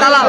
তালা